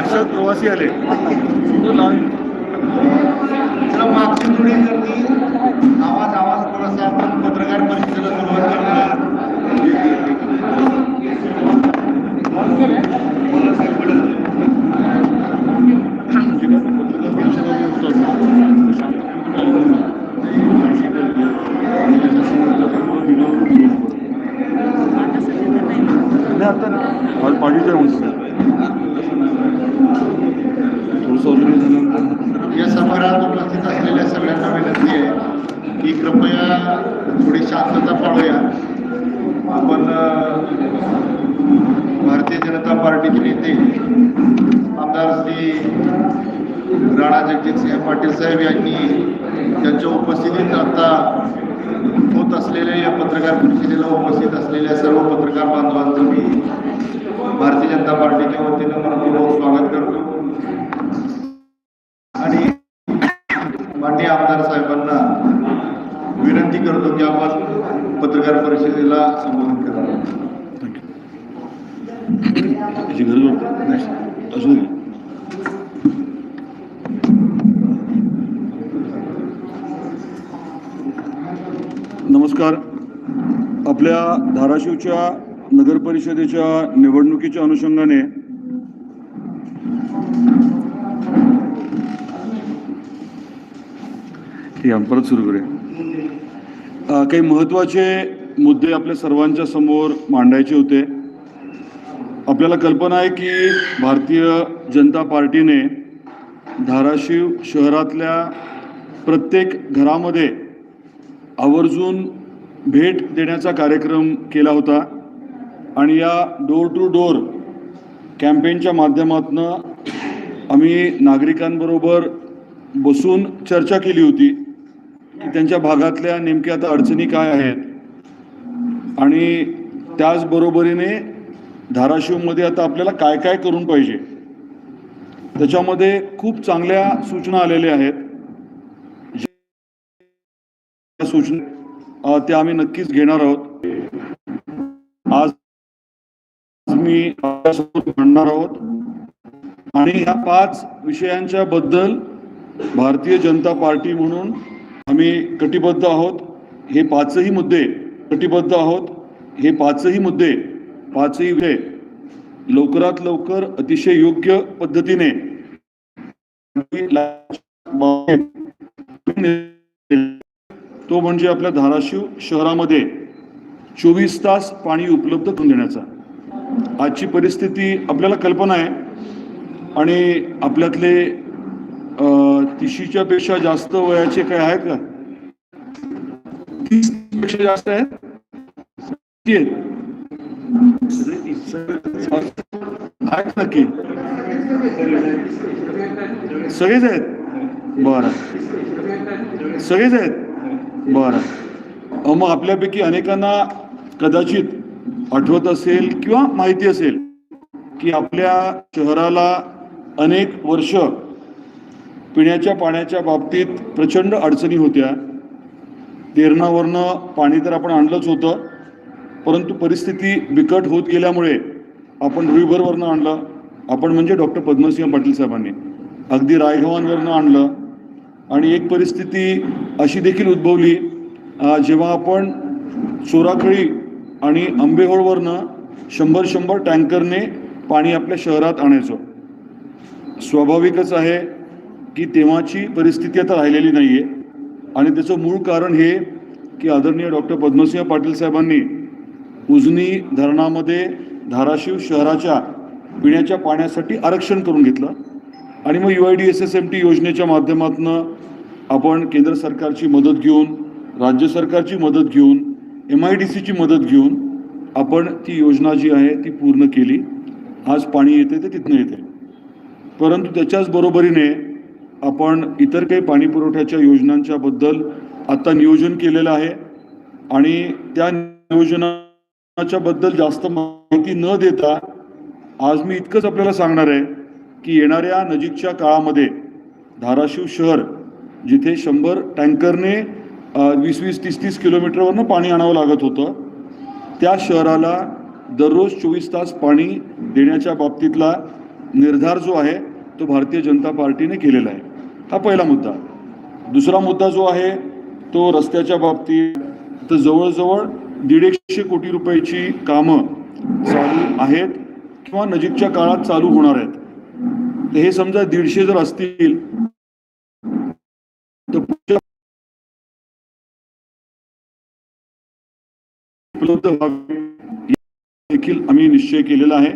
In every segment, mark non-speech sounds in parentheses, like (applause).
महाराष्ट्रात प्रवासी आले. जरा मागची थोडी गर्दी आवाज आवाज थोडासा आपण पत्रकार परिषदेला सुरुवात करतो नाही आता आज पाठीचं आहे म्हणतो थोडंसं अजून हे झाल्यानंतर या सभागृहात उपस्थित असलेल्या सगळ्यांना विनंती आहे की कृपया थोडी शांतता पाळूया. आपण भारतीय जनता पार्टीचे नेते आमदार श्री राणा जगजितसिंह पाटील साहेब यांनी त्यांच्या उपस्थितीत आता होत असलेल्या या पत्रकार परिषदेला उपस्थित असलेल्या सर्व पत्रकार बांधवांचं मी भारतीय जनता पार्टीच्या वतीनं मनपूर्वक स्वागत करतो. आणि माननीय आमदार विनंती करतो की आपण पत्रकार परिषदेला संबोधित करा त्याची गरज असू दे नमस्कार. आपल्या धाराशिवच्या नगर परिषदेच्या निवडणुकीच्या अनुषंगाने ठीक आहे परत सुरू करूया. काही महत्त्वाचे मुद्दे आपल्या सर्वांच्या समोर मांडायचे होते. आपल्याला कल्पना आहे की भारतीय जनता पार्टीने धाराशिव शहरातल्या प्रत्येक घरामध्ये आवर्जून भेट देण्याचा कार्यक्रम केला होता आणि या डोर टू डोर कॅम्पेनच्या माध्यमातून आम्ही नागरिकांबरोबर बसून चर्चा केली होती. की त्यांच्या भागातल्या नेमक्या आता अडचणी काय आहेत? आणि त्याचबरोबरीने धाराशिवमध्ये आता आपल्याला काय काय करून पाहिजे? त्याच्यामध्ये खूप चांगल्या सूचना आलेल्या आहेत. सूचना त्या आम्ही नक्कीच घेणार आहोत. आज मी म्हणणार आहोत. आणि ह्या पाच विषयांच्या बद्दल भारतीय जनता पार्टी म्हणून आम्ही कटिबद्ध आहोत. हे पाचही मुद्दे कटिबद्ध आहोत. हे पाचही मुद्दे पाचही विषय लवकरात लवकर अतिशय योग्य पद्धतीने तो म्हणजे आपल्या धाराशिव शहरामध्ये चोवीस तास पाणी उपलब्ध करून देण्याचा. आजची परिस्थिती आपल्याला कल्पना आहे. आणि आपल्यातले तिशीच्या पेक्षा जास्त वयाचे काय आहेत का? तीसपेक्षा जास्त आहेत? आहेत. नक्की. सगळेच आहेत? बर. सगळेच आहेत? बर. मग आपल्यापैकी अनेकांना कदाचित आठवत असेल किंवा माहिती असेल की आपल्या शहराला अनेक वर्ष पिण्याच्या पाण्याच्या बाबतीत प्रचंड अडचणी होत्या. तेरणावरनं पाणी तर आपण आणलंच होतं. परंतु परिस्थिती बिकट होत गेल्यामुळे आपण रिव्हरवरनं आणलं. आपण म्हणजे डॉक्टर पद्मसिंह पाटील साहेबांनी. अगदी रायगव्हाणवरनं आणलं. आणि एक परिस्थिती अशी देखील उद्भवली जेव्हा आपण चोराखळी आणि आंबेहोळवरनं शंभर शंभर टँकरने पाणी आपल्या शहरात आणायचो. स्वाभाविकच आहे की तेव्हाची परिस्थिती आता राहिलेली नाही आहे आणि त्याचं मूळ कारण हे की आदरणीय डॉक्टर पद्मसिंह पाटील साहेबांनी उजनी धरणामध्ये धाराशिव शहराच्या पिण्याच्या पाण्यासाठी आरक्षण करून घेतलं. आणि मग U I D S S M T योजनेच्या माध्यमातून आपण केंद्र सरकारची मदत घेऊन राज्य सरकारची मदत घेऊन एम आय डी सीची मदत घेऊन आपण ती योजना जी आहे ती पूर्ण केली. आज पाणी येते ते तिथनं येते. परंतु त्याच्याच बरोबरीने आपण इतर काही पाणी पुरवठ्याच्या योजनांच्या बद्दल आता नियोजन केलेलं आहे. आणि त्या नियोजनाच्या बद्दल जास्त माहिती न देता आज मी इतकंच आपल्याला सांगणार आहे की येणाऱ्या नजीकच्या काळामध्ये धाराशिव शहर जिथे शंभर टँकरने वीस वीस तीस तीस किलोमीटरवरनं पाणी आणावं लागत होतं त्या शहराला दररोज चोवीस तास पाणी देण्याच्या बाबतीतला निर्धार जो आहे तो भारतीय जनता पार्टीने केलेला आहे. हा पहिला मुद्दा. दुसरा मुद्दा जो आहे तो रस्त्याच्या बाबतीत तर जवळजवळ दीडशे कोटी रुपयाची कामं चालू आहेत किंवा नजीकच्या काळात चालू होणार आहेत. तर हे समजा दीडशे जर असतील तर पुढच्या उपलब्ध व्हावे देखील आम्ही निश्चय केलेला आहे.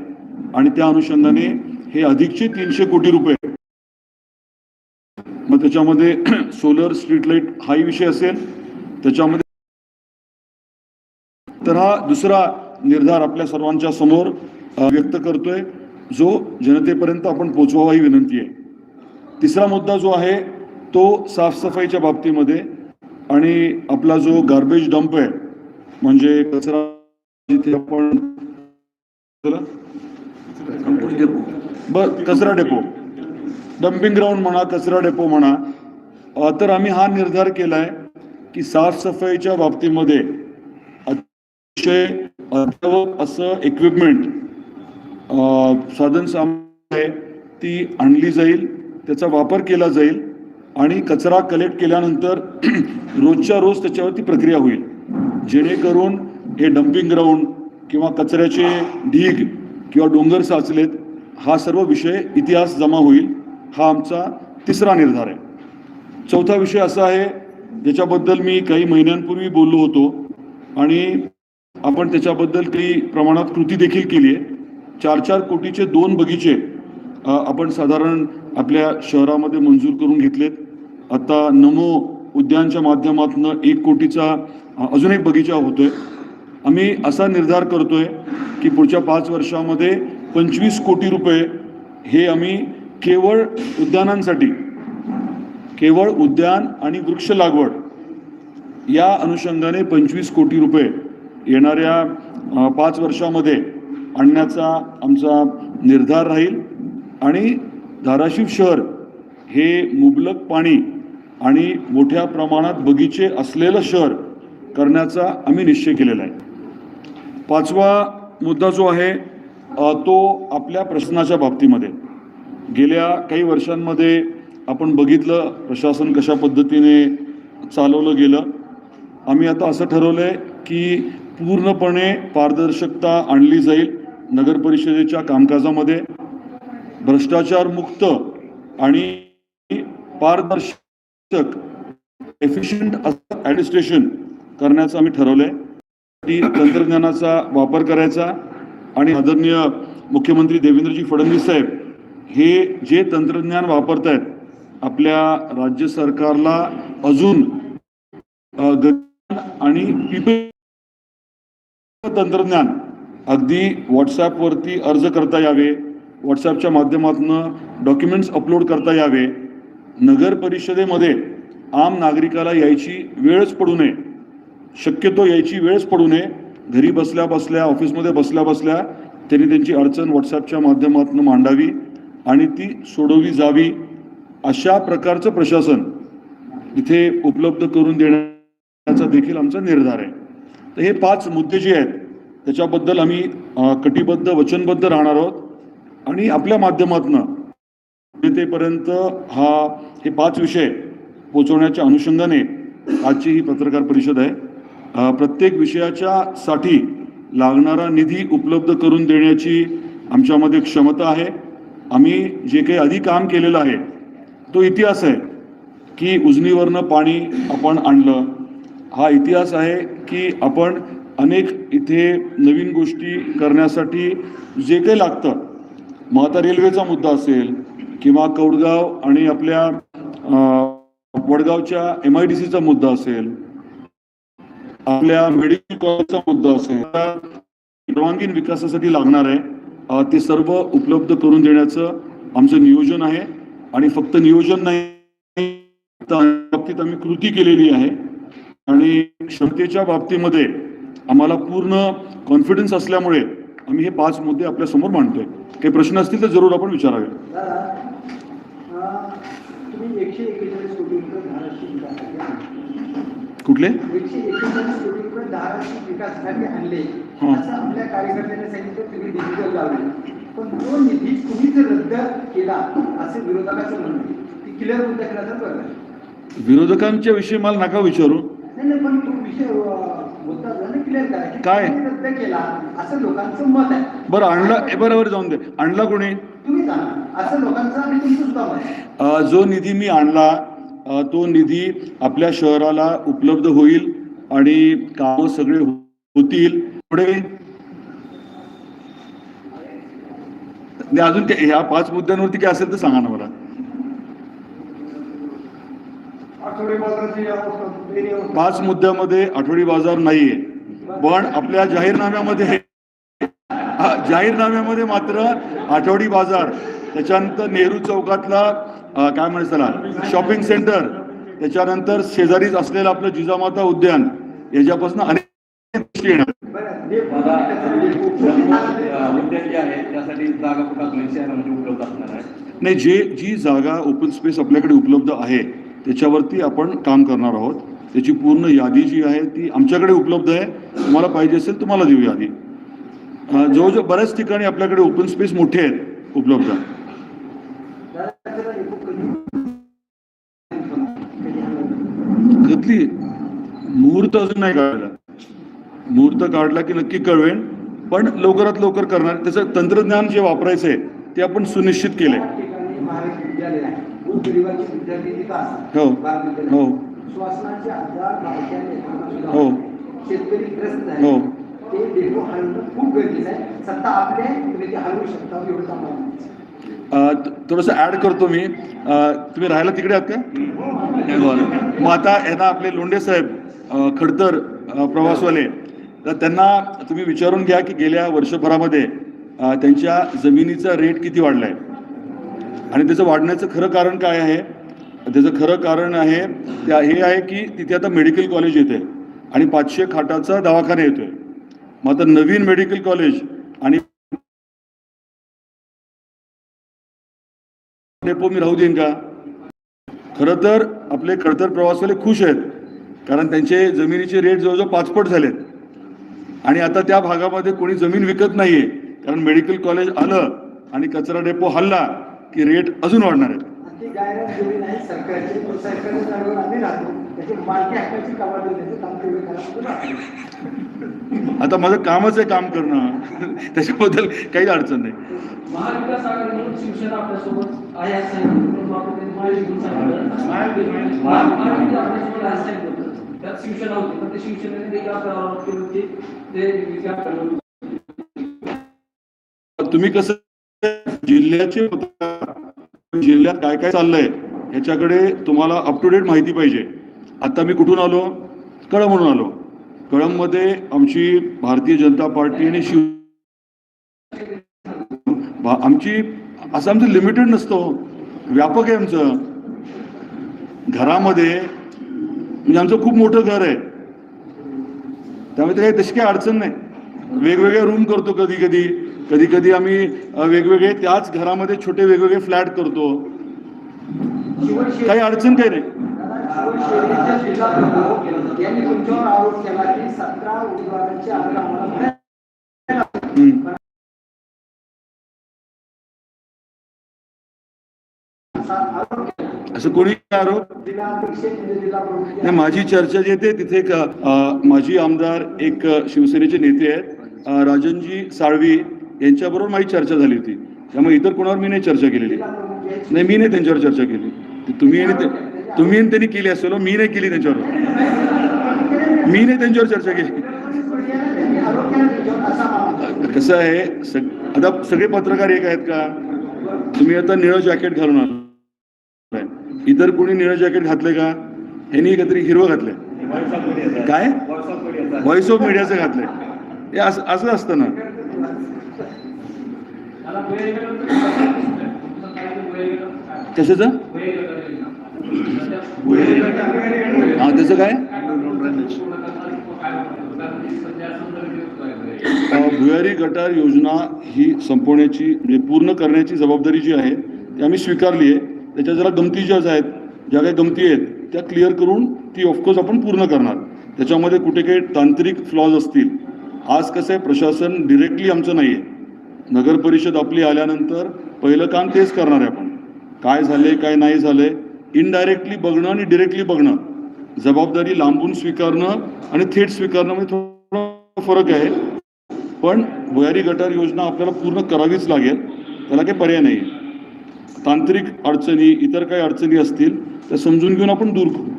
आणि त्या अनुषंगाने हे अधिकचे तीनशे कोटी रुपये मग त्याच्यामध्ये सोलर स्ट्रीट लाइट हाही विषय असेल. त्याच्यामध्ये तर हा दुसरा निर्धार आपल्या सर्वांच्या समोर व्यक्त करतोय. जो जनतेपर्यंत आपण पोचवावा ही विनंती आहे. तिसरा मुद्दा जो आहे तो साफसफाईच्या बाबतीमध्ये आणि आपला जो गार्बेज डंप आहे म्हणजे कचरा जिथे आपण. बर कचरा डेपो. डम्पिंग ग्राउंड म्हणा कचरा डेपो म्हणा तर आम्ही हा निर्धार केला आहे की साफसफाईच्या बाबतीमध्ये अतिशय अद्ययावत असं इक्विपमेंट साधन सामग्री आहे ती आणली जाईल त्याचा वापर केला जाईल आणि कचरा कलेक्ट केल्यानंतर (clears throat) रोजच्या रोज त्याच्यावरती प्रक्रिया होईल. जेणेकरून हे डम्पिंग ग्राउंड किंवा कचऱ्याचे ढीग किंवा डोंगर साचलेत हा सर्व विषय इतिहास जमा होईल. हा आमचा तिसरा निर्धार आहे. चौथा विषय असा आहे ज्याच्याबद्दल मी काही महिन्यांपूर्वी बोललो होतो आणि आपण त्याच्याबद्दल काही प्रमाणात कृती देखील केली आहे. चार चार कोटीचे दोन बगीचे आपण साधारण आपल्या शहरामध्ये मंजूर करून घेतलेत. आता नमो उद्यानच्या माध्यमातून एक कोटीचा अजून एक बगीचा होतोय. आम्ही असा निर्धार करतोय की पुढच्या पाच वर्षामध्ये पंचवीस कोटी रुपये हे आम्ही केवळ उद्यानांसाठी केवळ उद्यान आणि वृक्ष लागवड या अनुषंगाने पंचवीस कोटी रुपये येणाऱ्या पाच वर्षामध्ये आणण्याचा आमचा निर्धार राहील. आणि धाराशिव शहर हे मुबलक पाणी आणि मोठ्या प्रमाणात बगीचे असलेलं शहर करण्याचा आम्ही निश्चय केलेला आहे. पाचवा मुद्दा जो आहे तो आपल्या प्रश्नाच्या बाबतीमध्ये. गेल्या काही वर्षांमध्ये आपण बघितलं प्रशासन कशा पद्धतीने चालवलं गेलं. आम्ही आता असं ठरवलं आहे की पूर्णपणे पारदर्शकता आणली जाईल नगर परिषदेच्या कामकाजामध्ये. भ्रष्टाचार मुक्त आणि पारदर्शक एफिशियंट असं ॲडमिनिस्ट्रेशन करण्याचं आम्ही ठरवलं आहे ती तंत्रज्ञानाचा वापर करायचा आणि आदरणीय मुख्यमंत्री देवेंद्रजी फडणवीस साहेब हे जे तंत्रज्ञान वापरत आहेत आपल्या राज्य सरकारला अजून आणि तंत्रज्ञान अगदी व्हॉट्सॲपवरती अर्ज करता यावे व्हॉट्सॲपच्या माध्यमातून डॉक्युमेंट्स अपलोड करता यावे नगर परिषदेमध्ये आम नागरिकाला यायची वेळच पडू नये शक्यतो यायची वेळच पडू नये. घरी बसल्या बसल्या ऑफिसमध्ये बसल्या बसल्या त्यांनी त्यांची अडचण व्हॉट्सॲपच्या माध्यमातून मांडावी. आणि ती सोडवली जावी अशा प्रकारचं प्रशासन इथे उपलब्ध करून देण्याचा देखील आमचा निर्धार आहे. तर हे पाच मुद्दे जे आहेत त्याच्याबद्दल आम्ही कटिबद्ध वचनबद्ध राहणार आहोत. आणि आपल्या माध्यमातून जनतेपर्यंत हा हे पाच विषय पोचवण्याच्या अनुषंगाने आजची ही पत्रकार परिषद आहे. प्रत्येक विषयाच्या साठी लागणारा निधी उपलब्ध करून देण्याची आमच्यामध्ये क्षमता आहे. आम्ही जे काही आधी काम केलेलं आहे तो इतिहास आहे की उजनीवरनं पाणी आपण आणलं. हा इतिहास आहे की आपण अनेक इथे नवीन गोष्टी करण्यासाठी जे काही लागतं मग आता रेल्वेचा मुद्दा असेल किंवा कौडगाव आणि आपल्या वडगावच्या एम आय डी सीचा मुद्दा असेल आपल्या मेडिकल कॉलेजचा मुद्दा असेल सर्वांगीण विकासासाठी लागणार आहे. ते सर्व उपलब्ध करून देण्याचं आमचं नियोजन आहे. आणि फक्त नियोजन नाही बाबतीत आम्ही कृती केलेली आहे. आणि क्षमतेच्या बाबतीमध्ये आम्हाला पूर्ण कॉन्फिडन्स असल्यामुळे आम्ही हे पाच मुद्दे आपल्यासमोर मांडतोय. काही प्रश्न असतील तर जरूर आपण विचारावे. कुठले? असं आपल्या कार्यकर्त्यांनी सांगितलं तुम्ही डिजिटल लावले. पण तो निधी तुम्हीच रद्द केला असे विरोधकाचं म्हणणं. ती क्लिअर मुद्दा केला तर विरोधकांच्या विषयी मला नका विचारू. नाही नाही पण तो विषय क्लिअर काय? तुम्ही रद्द केला असं लोकांचं मत आहे. बरं आणला बरोबर जाऊन दे. आणला कोणी? तुम्ही असं लोकांचं आणि तुमचं सुद्धा मत आहे. अ, जो निधी मी आणला तो निधी आपल्या शहराला उपलब्ध होईल आणि कामं सगळे होतील. पुढे. अजून ह्या पाच मुद्द्यांवरती काय असेल तर सांगा ना मला. पाच मुद्द्यामध्ये आठवडी बाजार नाहीये. पण आपल्या जाहीरनाम्यामध्ये जाहीरनाम्यामध्ये मात्र आठवडी बाजार त्याच्यानंतर नेहरू चौकातला काय म्हणायचं त्याला? शॉपिंग सेंटर त्याच्यानंतर शेजारीच असलेलं आपलं जिजामाता उद्यान याच्यापासून अनेक गोष्टी येणार. मला पूर्ण उद्यान जे आहे त्यासाठी जागा कुठं आपल्या शहरामध्ये उपलब्ध असणार आहे? नाही जे जी जागा ओपन स्पेस आपल्याकडे उपलब्ध आहे त्याच्यावरती आपण काम करणार आहोत. त्याची पूर्ण यादी जी आहे ती आमच्याकडे उपलब्ध आहे. तुम्हाला पाहिजे असेल तुम्हाला देऊ यादी. जवळजवळ बऱ्याच ठिकाणी आपल्याकडे ओपन स्पेस मोठे आहेत उपलब्ध. घेतली मुहूर्त अजून नाही काढला मुहूर्त काढला की नक्की कळवेन पण लवकरात लवकर करणार त्याचं तंत्रज्ञान जे वापरायचं आहे ते आपण सुनिश्चित असतात हो. हो. हो. हो. थोडंसं ऍड करतो मी तुम्ही राहायला तिकडे आहात का बरं मग आता यांना आपले लोंढे साहेब खडतर प्रवासवाले तर त्यांना तुम्ही विचारून घ्या की गेल्या वर्षभरामध्ये त्यांच्या जमिनीचा रेट किती वाढला आहे आणि त्याचं वाढण्याचं खरं कारण काय आहे? त्याचं खरं कारण आहे त्या हे आहे की तिथे आता मेडिकल कॉलेज येते आणि पाचशे खाटाचा दवाखाना येतोय. मग आता नवीन मेडिकल कॉलेज आणि डेपो मी राहू देईन का? खरं तर आपले खडतर प्रवासवाले खुश आहेत कारण त्यांचे जमिनीचे रेट जवळजवळ पाचपट झालेत. आणि आता त्या भागामध्ये कोणी जमीन विकत नाहीये कारण मेडिकल कॉलेज आलं आणि कचरा डेपो हल्ला की रेट अजून वाढणार राहतो. आता माझं कामच आहे काम करणं. त्याच्याबद्दल काही अडचण नाही. महाविकास त्यात शिक्षण होते. पण ते शिवसेनेने देखील होते. ते करत होते. तुम्ही कसं जिल्ह्याचे जिल्ह्यात काय काय चाललंय ह्याच्याकडे तुम्हाला अप टू डेट माहिती पाहिजे. आता मी कुठून आलो? कळम म्हणून आलो. कळममध्ये आमची भारतीय जनता पार्टी आणि शिव आमची असं आमचं लिमिटेड नसतो. व्यापक आहे आमचं. घरामध्ये म्हणजे आमचं खूप मोठं घर आहे. त्यामुळे ते काही तशी काही अडचण नाही. वेगवेगळे रूम करतो कधी कधी. कधी कधी आम्ही वेगवेगळे त्याच घरामध्ये छोटे वेगवेगळे फ्लॅट करतो. काही अडचण काही नाही. असं कोणी आरोप? नाही माझी चर्चा जी येते तिथे एक माजी आमदार एक शिवसेनेचे नेते आहेत. राजनजी साळवी यांच्याबरोबर माझी चर्चा झाली होती. त्यामुळे इतर कोणावर मी नाही चर्चा केलेली. नाही मी नाही त्यांच्यावर चर्चा केली. तुम्ही आणि तुम्ही आणि त्यांनी केली असेल हो, मी नाही केली त्यांच्यावर. मी नाही त्यांच्यावर चर्चा केली. कसं आहे सग आता सगळे पत्रकार एक आहेत का? तुम्ही आता निळं जॅकेट घालून आलो. इतर कोणी निळं जॅकेट घातले का? ह्यानी काहीतरी हिरवं घातलंय. काय? व्हॉइस ऑफ मीडियाचं घातलंय. हे असं असतं ना. कशाच? हा त्याचं काय? भुयारी गटार योजना ही संपवण्याची म्हणजे पूर्ण करण्याची जबाबदारी जी आहे ती आम्ही स्वीकारली आहे. त्याच्या जरा गमती ज्या आहेत ज्या काही गमती आहेत त्या क्लिअर करून ती ऑफकोर्स आपण पूर्ण करणार. त्याच्यामध्ये कुठे काही तांत्रिक फ्लॉज असतील. आज कसं आहे प्रशासन डिरेक्टली आमचं नाही आहे नगर परिषद आपली आल्यानंतर पहिलं काम तेच करणार आहे आपण. काय झाले काय नाही झाले इनडायरेक्टली बघणं आणि डिरेक्टली बघणं. जबाबदारी लांबून स्वीकारणं आणि थेट स्वीकारणं म्हणजे थोडा फरक आहे. पण भुयारी गटार योजना आपल्याला पूर्ण करावीच लागेल. त्याला काही पर्याय नाही तांत्रिक अडचणी इतर काही अडचणी असतील त्या समजून घेऊन आपण दूर करू.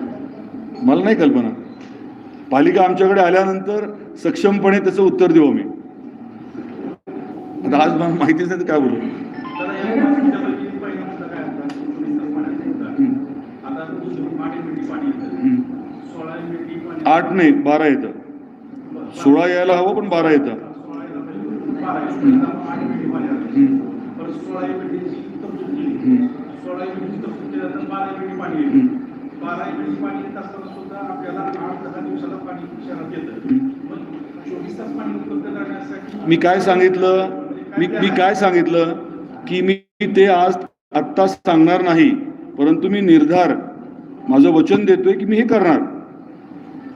म्हणजे मला नाही कल्पना. पालिका आमच्याकडे आल्यानंतर सक्षमपणे त्याचं उत्तर देऊ आम्ही. आता आज मला माहितीच नाही तर काय बोलू? आठ नाही बारा येतं. सोळा यायला हवं पण बारा येतं. मी काय सांगितलं? मी मी काय सांगितलं? की मी ते आज आत्ता सांगणार नाही परंतु मी निर्धार माझं वचन देतोय की मी हे करणार.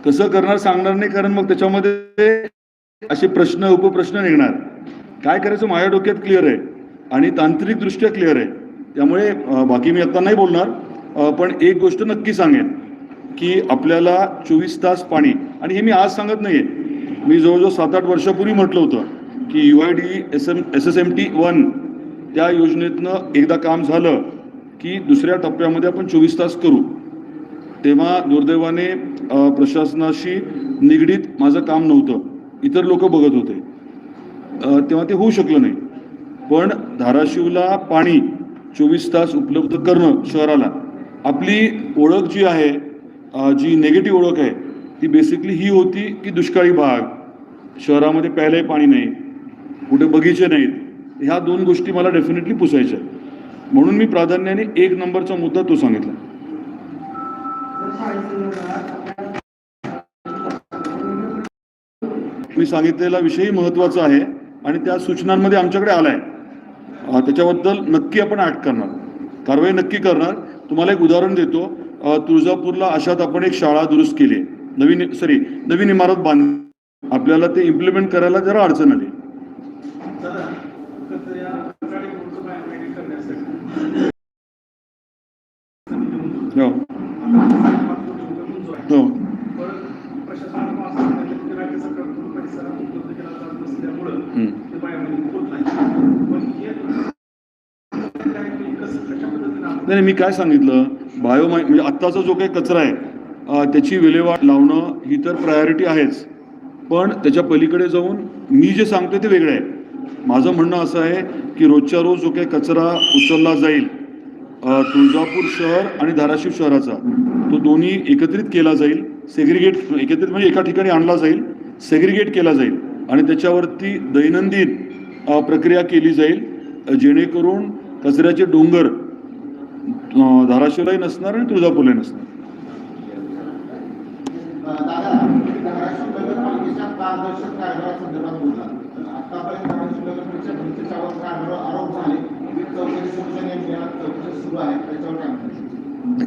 कसं करणार सांगणार नाही कारण मग त्याच्यामध्ये असे प्रश्न उपप्रश्न निघणार. काय करायचं माझ्या डोक्यात क्लिअर आहे आणि तांत्रिकदृष्ट्या क्लिअर आहे. त्यामुळे बाकी मी आता नाही बोलणार पण एक गोष्ट नक्की सांगेन की आपल्याला चोवीस तास पाणी आणि हे मी आज सांगत नाही आहे मी जवळजवळ सात आठ वर्षापूर्वी म्हटलं होतं की U I D S M S S M T one त्या योजनेतनं एकदा काम झालं की दुसऱ्या टप्प्यामध्ये आपण चोवीस तास करू. तेव्हा दुर्दैवाने प्रशासनाशी निगडीत माझं काम नव्हतं. इतर लोक बघत होते. तेव्हा ते होऊ शकलं नाही. पण धाराशिवला पाणी चोवीस तास उपलब्ध करणं शहराला आपली ओळख जी आहे जी निगेटिव्ह ओळख आहे ती बेसिकली ही होती की दुष्काळी भाग. शहरामध्ये प्यायलाही पाणी नाही. कुठे बगीचे नाहीत. ह्या दोन गोष्टी मला डेफिनेटली पुसायच्या म्हणून मी प्राधान्याने एक नंबरचा मुद्दा तो सांगितला. मी सांगितलेला विषयही महत्त्वाचा आहे आणि त्या सूचनांमध्ये आमच्याकडे आलाय. त्याच्याबद्दल नक्की आपण आठ करणार. कारवाई नक्की करणार. तुम्हाला एक उदाहरण देतो. तुळजापूरला अशात आपण एक शाळा दुरुस्त केली. नवीन सॉरी नवीन इमारत बांध आपल्याला ते इम्प्लिमेंट करायला जरा अडचण आली. हो फक्त या सरकारी गोष्टी बाहेर करण्यासाठी हो हो परत प्रशासनाला असं सांगितलं की राज्य सरकारकडून परिसरात उपलब्ध केला जात नसल्यामुळं हम्म. ते बाहेर होत नाही. पण हे नाही मी काय सांगितलं? बायोमाय म्हणजे आत्ताचा जो काही कचरा आहे त्याची विल्हेवाट लावणं ही तर प्रायोरिटी आहेच. पण त्याच्या पलीकडे जाऊन मी जे सांगतोय ते वेगळं आहे. माझं म्हणणं असं आहे की रोजच्या रोज जो काही कचरा उचलला जाईल तुळजापूर शहर आणि धाराशिव शहराचा तो दोन्ही एकत्रित केला जाईल. सेग्रिगेट एकत्रित म्हणजे एका ठिकाणी आणला जाईल सेग्रिगेट केला जाईल आणि त्याच्यावरती दैनंदिन प्रक्रिया केली जाईल जेणेकरून कचऱ्याचे डोंगर धाराशिवलाही नसणार आणि तुळजापूरलाही नसणार.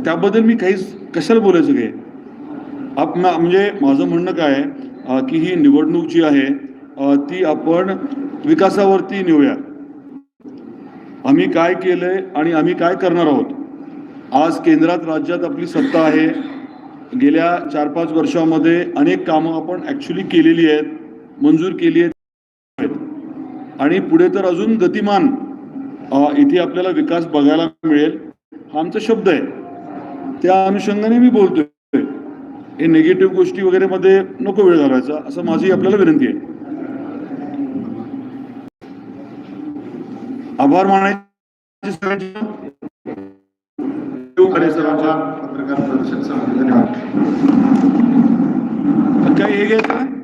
त्याबद्दल मी काहीच कशाला बोलायचं काय आप म्हणजे माझं म्हणणं काय आहे की ही निवडणूक जी आहे ती आपण विकासावरती नेऊया. आम्ही काय केलंय आणि आम्ही काय करणार आहोत? आज केंद्रात राज्यात आपली सत्ता आहे. गेल्या चार पाच वर्षामध्ये अनेक कामं आपण ॲक्च्युली केलेली आहेत मंजूर केली आहेत. आणि पुढे तर अजून गतिमान इथे आपल्याला विकास बघायला मिळेल हा आमचा शब्द आहे. त्या अनुषंगाने मी बोलतोय. हे निगेटिव्ह गोष्टी वगैरे मध्ये नको वेळ घालवायचा असं माझी आपल्याला विनंती आहे. आभार मानायचे सरांच्या पत्रकार धन्यवाद काय हे घ्यायचं